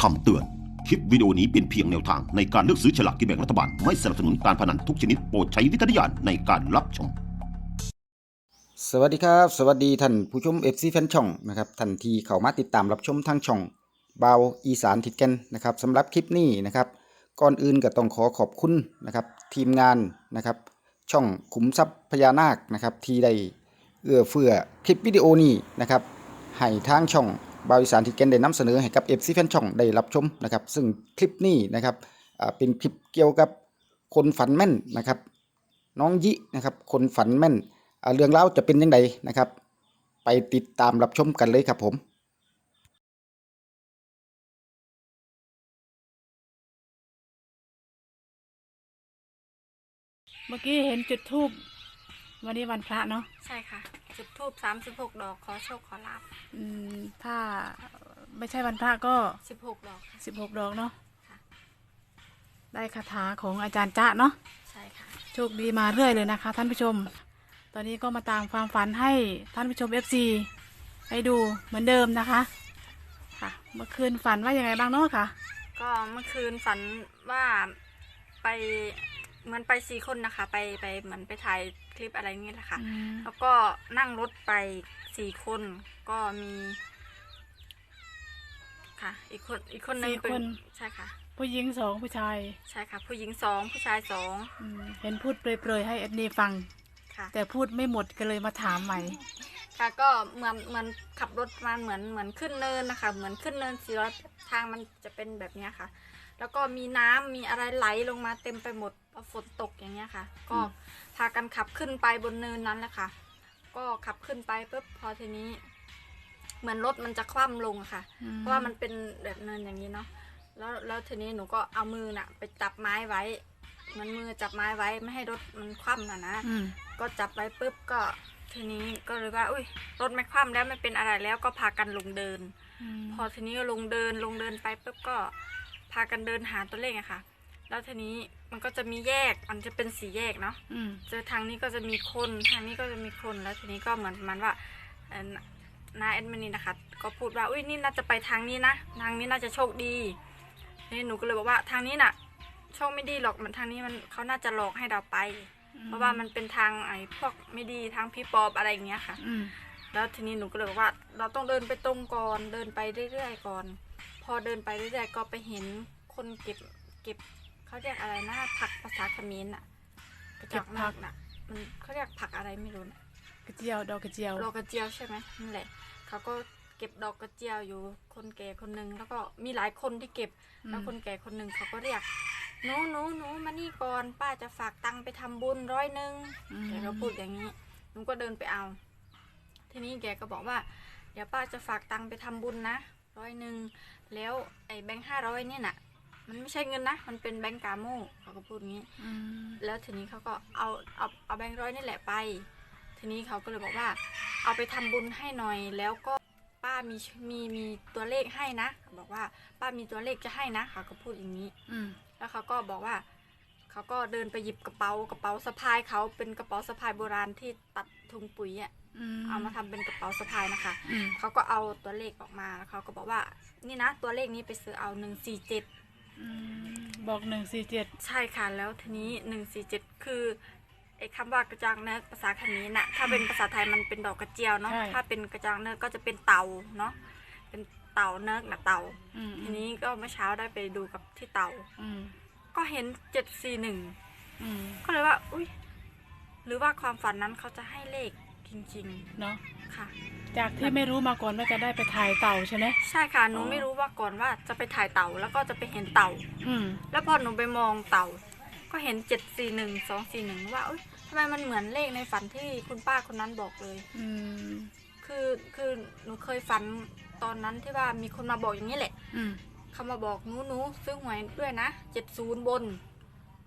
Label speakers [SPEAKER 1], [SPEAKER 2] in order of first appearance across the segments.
[SPEAKER 1] คำเตือน คลิปวิดีโอนี้เป็นเพียงแนวทางในการเลือกซื้อฉลากกินแบ่งรัฐบาล ไม่สนับสนุนการพนันทุกชนิดโปรดใช้วิจารณญาณในการรับชม
[SPEAKER 2] สวัสดีครับ สวัสดีท่านผู้ชม FC แฟนช่องนะครับท่านที่เข้ามาติดตามรับชมทางช่องเบาอีสานทิดกันนะครับสำหรับคลิปนี้นะครับ ก่อนอื่นก็ต้องขอขอบคุณนะครับทีมงานนะครับช่องขุมทรัพย์พญานาคนะครับที่ได้เอื้อเฟื้อคลิปวิดีโอนี้นะครับให้ทางช่อง บาอีสานทิดกันได้นำเสนอให้กับ FC แฟนช่องได้รับชมนะครับ ซึ่งคลิปนี้นะครับเป็นคลิปเกี่ยวกับคนฝันแม่นนะครับ น้องยินะครับ คนฝันแม่นเรื่องเล่าจะเป็นยังไงนะครับ ไปติดตามรับชมกันเลยครับผม
[SPEAKER 3] เมื่อกี้เห็นจุดทูบ วันนี้วันพระเนาะ
[SPEAKER 4] ใช่ค่ะ จุดทูบสามสิบหกดอก ขอโชคขอลาบ
[SPEAKER 3] อืมถ้าไม่ใช่วันพระก็
[SPEAKER 4] สิบหกดอกค่ะ
[SPEAKER 3] สิบหกดอกเนาะ
[SPEAKER 4] ค่ะ
[SPEAKER 3] ได้คาถาของอาจารย์จ๊ะเนาะ
[SPEAKER 4] ใช่ค่ะ
[SPEAKER 3] โชคดีมาเรื่อยเลยนะคะ ท่านผู้ชม ตอนนี้ก็มาตามความฝันให้ท่านผู้ชม FC ให้ดูเหมือนเดิมนะคะค่ะ เมื่อคืนฝันว่ายังไงบ้างเนาะค่ะ
[SPEAKER 4] ก็เมื่อคืนฝันว่าไปเหมือนไปสี่คนนะคะ ไปไปเหมือนไปถ่าย คลิปอะไรนี่แหละค่ะ
[SPEAKER 3] อืม
[SPEAKER 4] แล้วก็นั่งรถไปสี่คนก็มีค่ะ อีกคนอีกคนหนึงเป็นใช่ค่ะ
[SPEAKER 3] ผู้หญิงสองผู้ชาย
[SPEAKER 4] ใช่ค่ะ ผู้หญิงสองผู้ชายสอง
[SPEAKER 3] อืมเห็นพูดเปรยๆให้เอ็ดนีฟัง
[SPEAKER 4] ค่ะ
[SPEAKER 3] แต่พูดไม่หมดก็เลยมาถามใหม่
[SPEAKER 4] ค่ะก็เหมือนเหมือนขับรถมาเหมือนเหมือนขึ้นเนินนะคะ เหมือนขึ้นเนินสีร้อยทางมันจะเป็นแบบเนี้ยค่ะ แล้วก็มีน้ำมีอะไรไหลลงมาเต็มไปหมดเพราะฝนตกอย่างเงี้ยค่ะ ก็
[SPEAKER 3] อืม
[SPEAKER 4] พากันขับขึ้นไปบนเนินนั้นแหละค่ะ ก็ขับขึ้นไปปุ๊บพอทีนี้ เหมือนรถมันจะคว่ำลงอะค่ะ
[SPEAKER 3] อืม
[SPEAKER 4] เพราะว่ามันเป็นแบบเนินอย่างนี้เนาะแล้วแล้วทีนี้หนูก็เอามือน่ะ ไปจับไม้ไว้ มันมือจับไม้ไว้ไม่ให้รถมันคว่ำน่ะนะ
[SPEAKER 3] อืม
[SPEAKER 4] ก็จับไว้ปุ๊บก็ทีนี้ก็เลยว่าอุ้ยรถไม่คว่ำแล้วไม่เป็นอะไรแล้วก็พากันลงเดิน พอทีนี้ก็ลงเดินลงเดินไปปุ๊บก็ พากันเดินหาตัวเลขอะค่ะ แล้วทีนี้มันก็จะมีแยกมันจะเป็นสี่แยกเนาะ
[SPEAKER 3] อืม
[SPEAKER 4] เจอทางนี้ก็จะมีคนทางนี้ก็จะมีคนแล้วทีนี้ก็เหมือนประมันว่าเอ่อนาแอดมินนี่นะคะ ก็พูดว่าอุ้ยนี่น่าจะไปทางนี้นะทางนี้น่าจะโชคดีนี่หนูก็เลยบอกว่าทางนี้น่ะ โชคไม่ดีหรอกมันทางนี้มันเขาน่าจะหลอกให้เราไป เพราะว่ามันเป็นทางไอ้พวกไม่ดีทางพี่ปอบอะไรอย่างเงี้ยค่ะ
[SPEAKER 3] อืม
[SPEAKER 4] แล้วทีนี้หนูก็เลยบอกว่า เราต้องเดินไปตรงก่อนเดินไปเรื่อยๆก่อนพ อเดินไปเรื่อยๆก็ไปเห็นคนเก็บเก็บเขาเรียกอะไรนะผักภาษาเขมรน่ะกระจอกมากน่ะ มันเขาเรียกผักอะไรไม่รู้นะ
[SPEAKER 3] กระเจียวดอกกระเจียว
[SPEAKER 4] ดอกกระเจียวใช่ไหมนั่นแหละเขาก็เก็บดอกกระเจียวอยู่คนแก่คนหนึ่งแล้วก็มีหลายคนที่เก็บ
[SPEAKER 3] อืม
[SPEAKER 4] แล้วคนแก่คนหนึ่งเขาก็เรียกหนูหนูหนูมานี่ก่อน ป้าจะฝากตังค์ไปทำบุญร้อยหนึ่ง
[SPEAKER 3] อืม
[SPEAKER 4] แกก็พูดอย่างนี้หนูก็เดินไปเอา ทีนี้แกก็บอกว่า เดี๋ยวป้าจะฝากตังค์ไปทำบุญนะร้อยหนึ่ง แล้วไอ้แบงค์ห้าร้อยเนี่ยน่ะ มันไม่ใช่เงินนะ มันเป็นแบงค์กาโม่เขาก็พูดงี้
[SPEAKER 3] อืม
[SPEAKER 4] แล้วทีนี้เขาก็เอาเอาเอาแบงค์ร้อยนี่แหละไป ทีนี้เขาก็เลยบอกว่า เอาไปทำบุญให้หน่อยแล้วก็ป้ามีมีมีตัวเลขให้นะเขาบอกว่า ป้ามีตัวเลขจะให้นะเขาก็พูดอย่างนี้
[SPEAKER 3] อืม
[SPEAKER 4] แล้วเขาก็บอกว่าเขาก็เดินไปหยิบกระเป๋ากระเป๋าสะพายเขาเป็นกระเป๋าสะพายโบราณที่ตัดถุงปุ๋ยอะ
[SPEAKER 3] อืม
[SPEAKER 4] เอามาทำเป็นกระเป๋าสะพายนะคะ
[SPEAKER 3] อืม
[SPEAKER 4] เขาก็เอาตัวเลขออกมาแล้วเขาก็บอกว่า นี่นะตัวเลขนี้ไปซื้อเอาหนึ่งสี่เจ็ด
[SPEAKER 3] อืมบอกหนึ่งสี่เจ็ด
[SPEAKER 4] ใช่ค่ะแล้วทีนี้หนึ่งสี่เจ็ดคือไอ้คำว่ากระจังเนื้อภาษาเขมรน่ะถ้าเป็นภาษาไทยมันเป็นดอกกระเจียวเนาะถ้าเป็นกระจังเนื้อก็จะเป็นเต่าเนาะเป็นเต่าเนื้อนะเต่า
[SPEAKER 3] อืม
[SPEAKER 4] ทีนี้ก็เมื่อเช้าได้ไปดูกับที่เต่า
[SPEAKER 3] อืม
[SPEAKER 4] ก็เห็นเจ็ดสี่หนึ่ง
[SPEAKER 3] อืม
[SPEAKER 4] ก็เลยว่า อุ้ยหรือว่าความฝันนั้นเขาจะให้เลข จริง
[SPEAKER 3] เนาะ
[SPEAKER 4] ๆ ค่ะ
[SPEAKER 3] จากที่ไม่รู้มาก่อนว่าจะได้ไปถ่ายเต่าใช่ไหม
[SPEAKER 4] ใช่ค่ะ หนู
[SPEAKER 3] อ๋อ
[SPEAKER 4] ไม่รู้ว่าก่อนว่าจะไปถ่ายเต่า แล้วก็จะไปเห็นเต่า
[SPEAKER 3] อืม
[SPEAKER 4] แล้วพอหนูไปมองเต่า ก็เห็นเจ็ดสี่หนึ่งสองสี่หนึ่งว่าเอ้ยทำไมมันเหมือนเลขในฝันที่คุณป้าคนนั้นบอกเลย
[SPEAKER 3] อืม
[SPEAKER 4] คือคือหนูเคยฝันตอนนั้นที่ว่ามีคนมาบอกอย่างนี้แหละ
[SPEAKER 3] อืม
[SPEAKER 4] เขามาบอกหนูหนูซื้อหวยด้วยนะเจ็ดศูนย์บน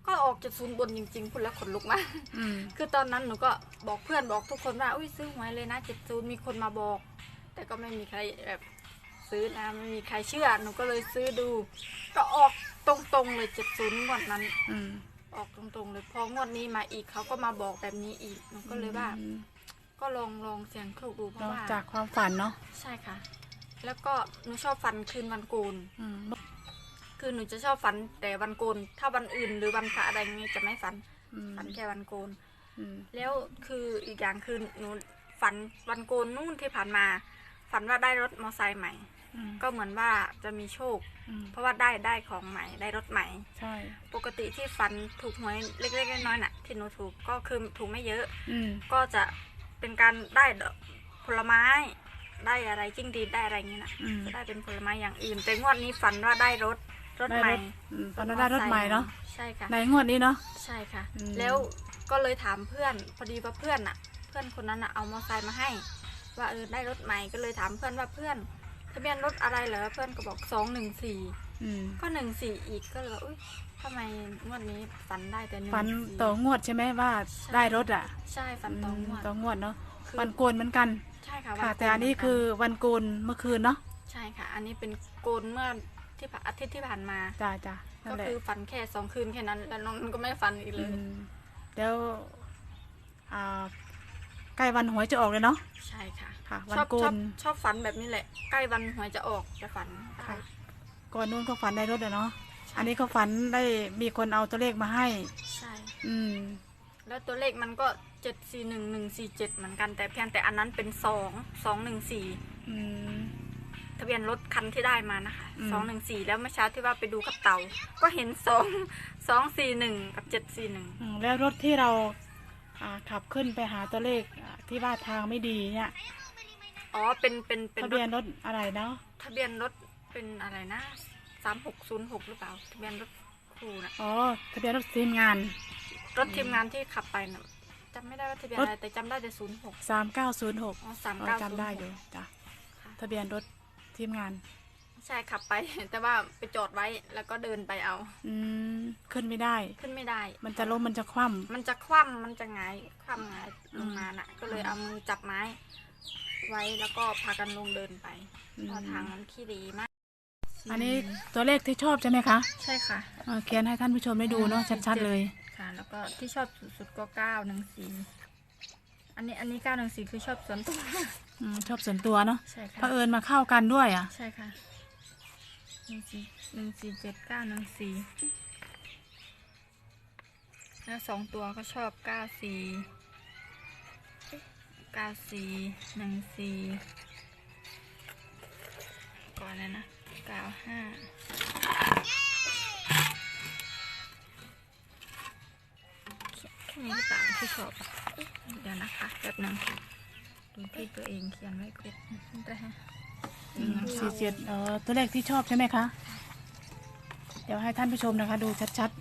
[SPEAKER 4] ก็ออกเจ็ดศูนย์บนจริงๆพูดแล้วขนลุกมาก
[SPEAKER 3] อืม
[SPEAKER 4] คือตอนนั้นหนูก็บอกเพื่อนบอกทุกคนว่าอุ้ยซื้อหวยเลยนะเจ็ดศูนย์มีคนมาบอก แต่ก็ไม่มีใครแบบซื้อนะไม่มีใครเชื่อหนูก็เลยซื้อดู ก็ออกตรงๆเลยเจ็ดศูนย์งวดนั้น
[SPEAKER 3] อืม
[SPEAKER 4] ออกตรงๆเลยพองวดนี้มาอีกเขาก็มาบอกแบบนี้อีกหนูก็เลยว่า
[SPEAKER 3] อืม
[SPEAKER 4] ก็ลองลองเสียงโชคดูเพราะ
[SPEAKER 3] เนาะ
[SPEAKER 4] ว่า
[SPEAKER 3] จากความฝันเนาะ
[SPEAKER 4] ใช่ค่ะ แล้วก็หนูชอบฟันคืนวันโกน
[SPEAKER 3] อืม
[SPEAKER 4] คือหนูจะชอบฝันแต่วันโกน ถ้าวันอื่นหรือวันพระอะไรเงี้ยจะไม่ฝัน
[SPEAKER 3] อืม
[SPEAKER 4] ฝันแค่วันโกน
[SPEAKER 3] อืม
[SPEAKER 4] แล้วคืออีกอย่างคือหนูฝันวันโกนนู่นที่ผ่านมา ฝันว่าได้รถมอเตอร์ไซค์ใหม่
[SPEAKER 3] อืม
[SPEAKER 4] ก็เหมือนว่าจะมีโชค
[SPEAKER 3] อืม
[SPEAKER 4] เพราะว่าได้ได้ของใหม่ได้รถใหม่
[SPEAKER 3] ใช่
[SPEAKER 4] ปกติที่ฝันถูกหวยเล็กๆน้อยๆน่ะ ที่หนูถูกก็คือถูกไม่เยอะ
[SPEAKER 3] อืม
[SPEAKER 4] ก็จะเป็นการได้ดอกผลไม้ได้อะไรจิ้งดีดได้อะไรอย่างนี้นะ
[SPEAKER 3] อืม
[SPEAKER 4] จะได้เป็นผลไม้อย่างอื่น แต่งวดนี้ฝันว่าได้รถ รถ
[SPEAKER 3] ได้
[SPEAKER 4] ให
[SPEAKER 3] ร
[SPEAKER 4] ม่
[SPEAKER 3] ถอืมตอนนั้นได้รถใหม่เนาะ
[SPEAKER 4] ใช่ค่ะ
[SPEAKER 3] ในงวดนี้เนาะ
[SPEAKER 4] ใช่ค่ะ
[SPEAKER 3] อืม
[SPEAKER 4] แล้วก็เลยถามเพื่อน พอดีว่าเพื่อนน่ะเพื่อนคนนั้นน่ะเอามอเตอร์ไซค์มาให้ ว่าเออได้รถใหม่ก็เลยถามเพื่อนว่าเพื่อนทะเบียนรถอะไรเหรอเพื่อนก็บอกสองหนึ่งสี่
[SPEAKER 3] อืม
[SPEAKER 4] ก็หนึ่งสี่อีกก็เลยว่าอุ้ยทำไมงวดนี้ฝันได้แต่หนึ่ง
[SPEAKER 3] ฝัน
[SPEAKER 4] สี่
[SPEAKER 3] ต่องวดใช่ไหมว่าได้รถอะ
[SPEAKER 4] ใช่ฝันต่องวด
[SPEAKER 3] ต่องวดเนาะ
[SPEAKER 4] คือ
[SPEAKER 3] วันโกนเหมือนกัน
[SPEAKER 4] ใช่ค่ะ
[SPEAKER 3] ค่ะ
[SPEAKER 4] วัโก
[SPEAKER 3] แต่อันนี้
[SPEAKER 4] เหมืกั
[SPEAKER 3] คือวันโกนเมื่อคืนเนาะ
[SPEAKER 4] ใช่ค่ะ อันนี้เป็นโกนเมื่อ ที่ผ่านอาทิตย์ที่ผ่านมา
[SPEAKER 3] จ้าจ้านั่
[SPEAKER 4] ก็
[SPEAKER 3] นแหละ
[SPEAKER 4] คือฝันแค่สองคืนแค่นั้น แล้วน้องก็ไม่ฝันอีกเล
[SPEAKER 3] อื
[SPEAKER 4] ย
[SPEAKER 3] มแล้วอ่าใกล้วันหวยจะออกเลยเนาะ
[SPEAKER 4] ใช่ค่ะ
[SPEAKER 3] ค่ะวัน
[SPEAKER 4] ชอบ
[SPEAKER 3] โกน
[SPEAKER 4] ชอบชอบฝันแบบนี้แหละ ใกล้วันหวยจะออกจะฝันได้
[SPEAKER 3] ค่ะ ก่อนนู้นก็ฝันได้รถอะเนาะ
[SPEAKER 4] ใช่
[SPEAKER 3] อันนี้ก็ฝันได้มีคนเอาตัวเลขมาให้
[SPEAKER 4] ใช่
[SPEAKER 3] อืม
[SPEAKER 4] แล้วตัวเลขมันก็เจ็ดสี่หนึ่งหนึ่งสี่เจ็ดเหมือนกันแต่เพียงแต่อันนั้นเป็นสองสองหนึ่งสี่
[SPEAKER 3] อืม
[SPEAKER 4] ทะเบียนรถคันที่ได้มานะคะ
[SPEAKER 3] อืม
[SPEAKER 4] สองหนึ่งสี่แล้วเมื่อเช้าที่ว่าไปดูกับเต่าก็เห็นสองสองสี่หนึ่งกับเจ็ดสี่หนึ่ง
[SPEAKER 3] อืมแล้วรถที่เราอ่าขับขึ้นไปหาตัวเลขอ่าที่ว่าทางไม่ดีเนี่ย
[SPEAKER 4] อ๋อเป็นเป็นเป็น
[SPEAKER 3] ทะ
[SPEAKER 4] ร
[SPEAKER 3] เบีย
[SPEAKER 4] ถ
[SPEAKER 3] นรถอะไรเนาะ
[SPEAKER 4] ทะเบียนรถเป็นอะไรนะสามหกศูนย์หกหรือเปล่า ทะเบียนรถครูนะ
[SPEAKER 3] อ๋อทะเบียนรถทีมงาน
[SPEAKER 4] รถทีมงานที่ขับไปนะจำไม่ได้ว่าทะเบียนอะไรแต่จำได้แต่ศูนย์หก
[SPEAKER 3] สามเก้าศูนย์หก
[SPEAKER 4] อ๋อสามเก้า
[SPEAKER 3] จำได้อยู่จ้ะทะเบียนรถ ทีมงาน
[SPEAKER 4] ใช่ขับไป แต่ว่าไปจอดไว้แล้วก็เดินไปเอา
[SPEAKER 3] อืมขึ้นไม่ได้
[SPEAKER 4] ขึ้นไม่ได้
[SPEAKER 3] มันจะล้มมันจะคว่
[SPEAKER 4] มันจะคว่ำมันจะหงายคว่ำหงายลงมาน่ะ ก็เลยเอามือจับไม้ ไว้แล้วก็พากันลงเดินไปำ
[SPEAKER 3] อืม
[SPEAKER 4] เพราะทางมันขี้ดีมาก
[SPEAKER 3] อันนี้ตัวเลขที่ชอบใช่ไหมคะ
[SPEAKER 4] ใช่ค่ะ
[SPEAKER 3] อ่าเขียนให้ท่านผู้ชมได้ดูเนาะชัดๆเลย
[SPEAKER 4] ค่ะ แล้วก็ที่ชอบสุดๆก็เก้าหนึ่งสี่อันนี้อันนี้เก้าหนึ่งสี่คือชอบส่วนตัว
[SPEAKER 3] อืมชอบส่วนตัวเนาะ
[SPEAKER 4] ใช่
[SPEAKER 3] เผ
[SPEAKER 4] ค่ะ
[SPEAKER 3] อิญมาเข้ากันด้วยอะ
[SPEAKER 4] ใช่ค่ะหนึ่งสี่หนึ่งสี่เจ็ดเก้าหนึ่งสี่แล้วสองตัวก็ชอบเก้าสี่เก้าสี่หนึ่งสี่ก่อนเลยนะเก้าห้าแค่นี้หรือเปล่าที่ชอบอะเดี๋ยวนะคะแป๊บหนึง ดูที่ตัวเองเขียนไว้เก็บได้ฮะ
[SPEAKER 3] สี่เจ็ดเออตัวเลขที่ชอบใช่ไหมคะ เดี๋ยวให้ท่านผู้ชมนะคะ ดูชัด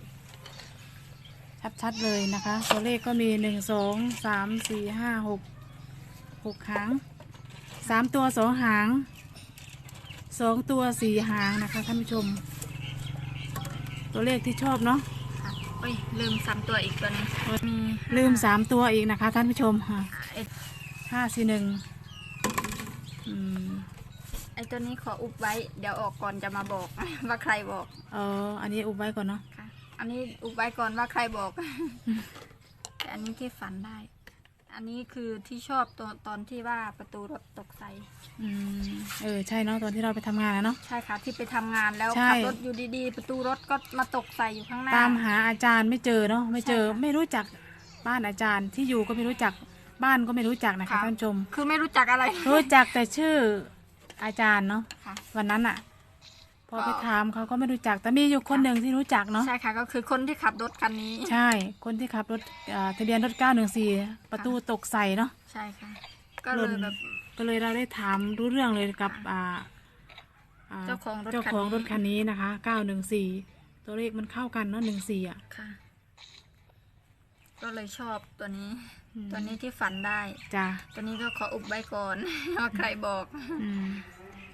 [SPEAKER 3] ๆ ชัดๆเลยนะคะ ตัวเลขก็มีหนึ่งสองสามสี่ห้าหกหกหางสามตัวสองหางสองตัวสี่หางนะคะท่านผู้ชม ตัวเลขที่ชอบเนาะ
[SPEAKER 4] ค่ะเอ้ยลืมซ้ำตัวอีกตัวหนึงมี
[SPEAKER 3] ลืมสามตัวอีกนะคะท่านผู้ชมค่ะ
[SPEAKER 4] ไอ้
[SPEAKER 3] ห้าสี่หนึ่งอืม
[SPEAKER 4] ไอ้ตัวนี้ขออุบไว้ เดี๋ยวออกก่อนจะมาบอก ว่าใครบอก
[SPEAKER 3] เอออันนี้อุบไว้ก่อนเนาะ
[SPEAKER 4] ค่ะ อันนี้อุบไว้ก่อนว่าใครบอก แต่อันนี้ที่ฝันได้ อันนี้คือที่ชอบตอนตอนที่ว่าประตูรถตกใส่
[SPEAKER 3] อืมเออใช่เนาะตอนที่เราไปทำงานอะเนาะ
[SPEAKER 4] ใช่ค่ะ ที่ไปทำงานแล้ว
[SPEAKER 3] ใช่
[SPEAKER 4] ขับรถอยู่ดีๆ ประตูรถก็มาตกใส่อยู่ข้างหน้า
[SPEAKER 3] ตามหาอาจารย์ไม่เจอเนาะไม่เจอ
[SPEAKER 4] ใช่ค่ะ
[SPEAKER 3] ไม่รู้จักบ้านอาจารย์ที่อยู่ก็ไม่รู้จัก บ้านก็ไม่รู้จักนะคะ
[SPEAKER 4] ค่ะ
[SPEAKER 3] ท่านผู้ชม
[SPEAKER 4] คือไม่รู้จักอะไร
[SPEAKER 3] รู้จักแต่ชื่ออาจารย์เนาะ
[SPEAKER 4] ค่ะ
[SPEAKER 3] วันนั้นอะพอ
[SPEAKER 4] ก็
[SPEAKER 3] ไปถามเขาก็ไม่รู้จัก แต่มีอยู่คนหนึ่งที่รู้จักเนาะ
[SPEAKER 4] ใช่ค่ะ ก็คือคนที่ขับรถคันนี้
[SPEAKER 3] ใช่ คนที่ขับรถอ่าทะเบียนรถ914 ประตูตกใส่เนาะ
[SPEAKER 4] ใช่ค่ะ ก็เลยแบบ
[SPEAKER 3] ก็เลยเราได้ถามรู้เรื่องเลยกับ
[SPEAKER 4] ค่ะ
[SPEAKER 3] อ่าอ่
[SPEAKER 4] เจ้าของรถ
[SPEAKER 3] เจ้าของ
[SPEAKER 4] คันนี้
[SPEAKER 3] รถคันนี้นะคะ 914 ตัวเลขมันเข้ากันเนาะ14อะ
[SPEAKER 4] ค่ะ ก็เลยชอบตัวนี้
[SPEAKER 3] อืม
[SPEAKER 4] ตัวนี้ที่ฝันได้
[SPEAKER 3] จ้ะ
[SPEAKER 4] ตัวนี้ก็ขออุบไว้ก่อน ว่าใครบอก
[SPEAKER 3] อืม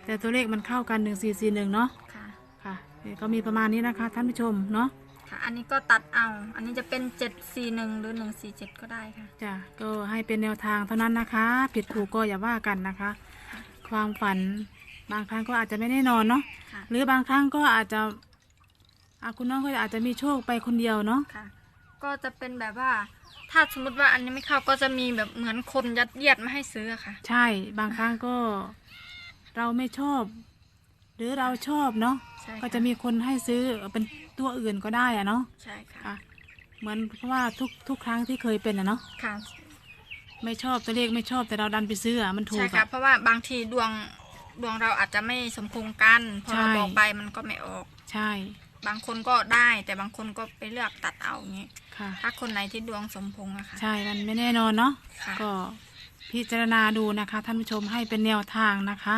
[SPEAKER 3] แต่ตัวเลขมันเข้ากัน1441เนาะ
[SPEAKER 4] ค่ะ
[SPEAKER 3] ค่ะก็มีประมาณนี้นะคะ ท่านผู้ชมเนาะ
[SPEAKER 4] ค่ะ อันนี้ก็ตัดเอา อันนี้จะเป็นเจ็ดสี่หนึ่งหรือหนึ่งสี่เจ็ดก็ได้ค่ะ
[SPEAKER 3] จ้ะก็ให้เป็นแนวทางเท่านั้นนะคะ ผิดถูกก็อย่าว่ากันนะคะ ความฝันบางครั้งก็อาจจะไม่แน่นอนเนาะ
[SPEAKER 4] ค่ะ
[SPEAKER 3] หรือบางครั้งก็อาจจะอาคุณน้องก็อาจจะมีโชคไปคนเดียวเนาะ
[SPEAKER 4] ค่ะ ก็จะเป็นแบบว่า ถ้าสมมติว่าอันนี้ไม่เข้าก็จะมีแบบเหมือนคนยัดเยียดมาให้ซื้ออะค่ะ
[SPEAKER 3] ใช่บางครั้งก็เราไม่ชอบ หรือเราชอบเนาะ
[SPEAKER 4] ใช่ค่
[SPEAKER 3] ก็จะมีคนให้ซื้อเป็นตัวอื่นก็ได้อะเนาะ
[SPEAKER 4] ใช่ค่ะ
[SPEAKER 3] ค่ะเหมือนเพราะว่าทุกทุกครั้งที่เคยเป็นอะเนาะ
[SPEAKER 4] ค่ะ
[SPEAKER 3] ไม่ชอบตัวเลขไม่ชอบแต่เราดันไปซื้ออะมันถู
[SPEAKER 4] ใช่
[SPEAKER 3] ก
[SPEAKER 4] ค่ะ
[SPEAKER 3] อะ
[SPEAKER 4] เพราะว่าบางทีดวงดวงเราอาจจะไม่สมพงษ์กันพอเรา
[SPEAKER 3] ใช่
[SPEAKER 4] บอกไปมันก็ไม่ออก
[SPEAKER 3] ใช่
[SPEAKER 4] บางคนก็ได้ แต่บางคนก็ไปเลือกตัดเอาอย่างนี้
[SPEAKER 3] ค่ะ
[SPEAKER 4] ถ้าคนไหนที่ดวงสมพงษ์อะค่ะ
[SPEAKER 3] ใช่ มันไม่แน่นอนเนาะ
[SPEAKER 4] ค่ะ
[SPEAKER 3] ก็พิจารณาดูนะคะ ท่านผู้ชมให้เป็นแนวทางนะคะ
[SPEAKER 4] ค่ะ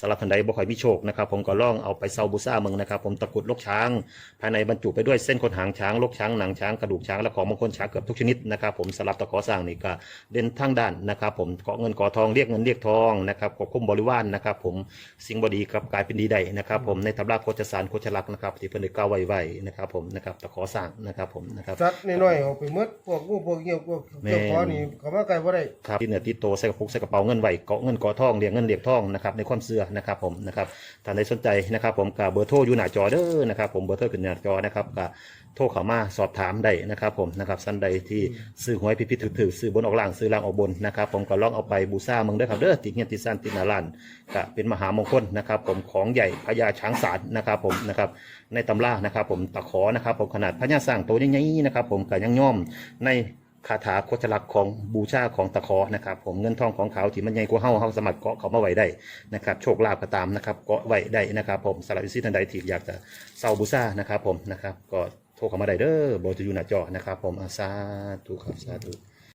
[SPEAKER 1] สำหรับท่านใดบ่ค่อยมีโชคนะครับผมก็ล่องเอาไปเซาบูซ่าเมืองนะครับผมตะกรุดลกช้าง ภายในบรรจุไปด้วยเส้นขนหางช้างลกช้างหนังช้างกระดูกช้างและของมงคลช้างเกือบทุกชนิดนะครับผมสำหรับตะขอสร้างนี่ก็เด่นทางด้านนะครับผมเกาะเงินเกาะทองเรียกเงินเรียกทองนะครับควบคุมบริวารนะครับผมสิ่งบดีครับกลายเป็นดีได้นะครับผมในตำราโคจสารโคจลักษณ์นะครับที่เพิ่นได้กล่าวไว้ไว้นะครับผมนะครับตะขอสร้างนะครับผมนะครับ
[SPEAKER 5] สัตว์น้อยๆเอาไปหมดพวกงูพวกเงี้ยวพวก
[SPEAKER 1] แม่น
[SPEAKER 5] เจ้าขอนี่เขามาไกลบ่ได้
[SPEAKER 1] ครับที่เหนือติดโตใส่กระปุกใส่กระเป๋าเงินไหวเกาะเงินเกาะทองเรียงเงินเรียกทองนะครับในความเสื่อนะครับผมนะครับท่านใดสนใจนะครับ ผมกับเบอร์โทรอยู่หน้าจอเด้อนะครับ ผมเบอร์โทรขึ้นหน้าจอนะครับกับโทรเข้ามาสอบถามได้นะครับผมนะครับสันใดที่ซื้อหวยพิพิธถือๆซื้อบนออกล่างซื้อล่างออกบนนะครับ ผมก็ลองเอาไปบูชาเมืองเด้อครับเด้อติดเงี้ยติดสั้นติดหนาลานก็เป็นมหามงคลนะครับ ผมของใหญ่พญาช้างศาลนะครับ ผมนะครับในตำรานะครับ ผมตะขอนะครับ ผมขนาดพญาสร้างโตวใหญ่ๆนะครับ ผมก็ยังย่อมใน คาถาโคชลักของบูชาของตะขอนะครับ ผมเงินทองของเขาที่มันใหญ่กว่าเฮาเฮาสมัครเกาะเขามาไว้ได้นะครับ โชคลาภก็ตามนะครับเกาะไว้ได้นะครับ ผมสำหรับอิสิทันใดที่อยากจะเซาบูชานะครับ ผมนะครับ ก็โทรเข้ามาได้เด้อโบจะอยู่หน้าจอนะครับ ผมอาซาตุครับสาธุ